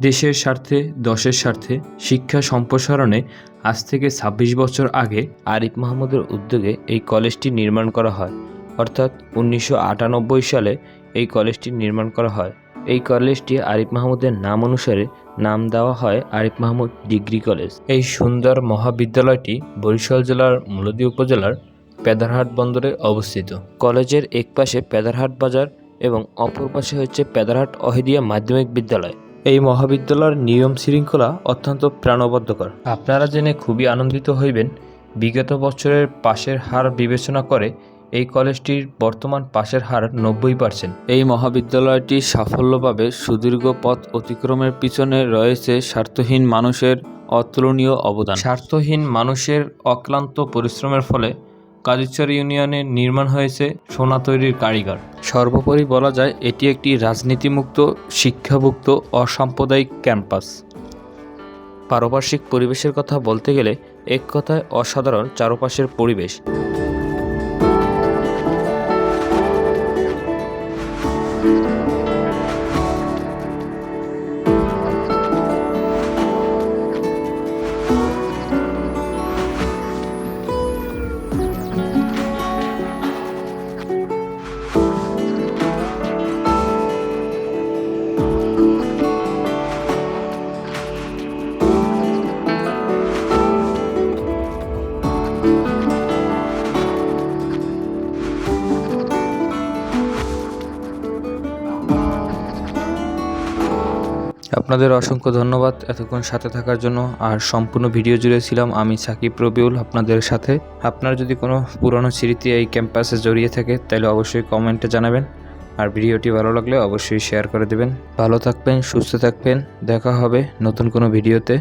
দেশের স্বার্থে, দশের স্বার্থে, শিক্ষা সম্প্রসারণে আজ থেকে ছাব্বিশ বছর আগে আরিফ মাহমুদের উদ্যোগে এই কলেজটি নির্মাণ করা হয়। অর্থাৎ উনিশশো আটানব্বই সালে এই কলেজটি নির্মাণ করা হয়। এই কলেজটি আরিফ মাহমুদের নাম অনুসারে নাম দেওয়া হয় আরিফ মাহমুদ ডিগ্রি কলেজ। এই সুন্দর মহাবিদ্যালয়টি বরিশাল জেলার মূলদী উপজেলার পেদারহাট বন্দরে অবস্থিত। কলেজের এক পাশে পেদারহাট বাজার এবং অপর পাশে হচ্ছে পেদারহাট অহিদিয়া মাধ্যমিক বিদ্যালয়। এই মহাবিদ্যালয়ের নিয়ম শৃঙ্খলা অত্যন্ত প্রাণবদ্ধকর। আপনারা জেনে খুবই আনন্দিত হইবেন বিগত বছরের পাশের হার বিবেচনা করে এই কলেজটির বর্তমান পাশের হার নব্বই পার্সেন্ট এই মহাবিদ্যালয়টি সাফল্যভাবে সুদীর্ঘ পথ অতিক্রমের পিছনে রয়েছে স্বার্থহীন মানুষের অতুলনীয় অবদান। স্বার্থহীন মানুষের অক্লান্ত পরিশ্রমের ফলে কাজীচর ইউনিয়নে নির্মাণ হয়েছে সোনা তৈরির কারিগর। সর্বোপরি বলা যায় এটি একটি রাজনীতিমুক্ত শিক্ষাভুক্ত অসাম্প্রদায়িক ক্যাম্পাস। পারিপার্শ্বিক পরিবেশের কথা বলতে গেলে এক কথায় অসাধারণ চারপাশের পরিবেশ। আপনাদের অসংখ্য ধন্যবাদ এতক্ষণ সাথে থাকার জন্য। আর সম্পূর্ণ ভিডিও জুড়ে ছিলাম আমি সাকিব রবিউল আপনাদের সাথে। আপনার যদি কোনো পুরনো স্মৃতি এই ক্যাম্পাসে জড়িয়ে থাকে, তাহলে অবশ্যই কমেন্টে জানাবেন। আর ভিডিওটি ভালো লাগলে অবশ্যই শেয়ার করে দেবেন। ভালো থাকবেন, সুস্থ থাকবেন। দেখা হবে নতুন কোনো ভিডিওতে।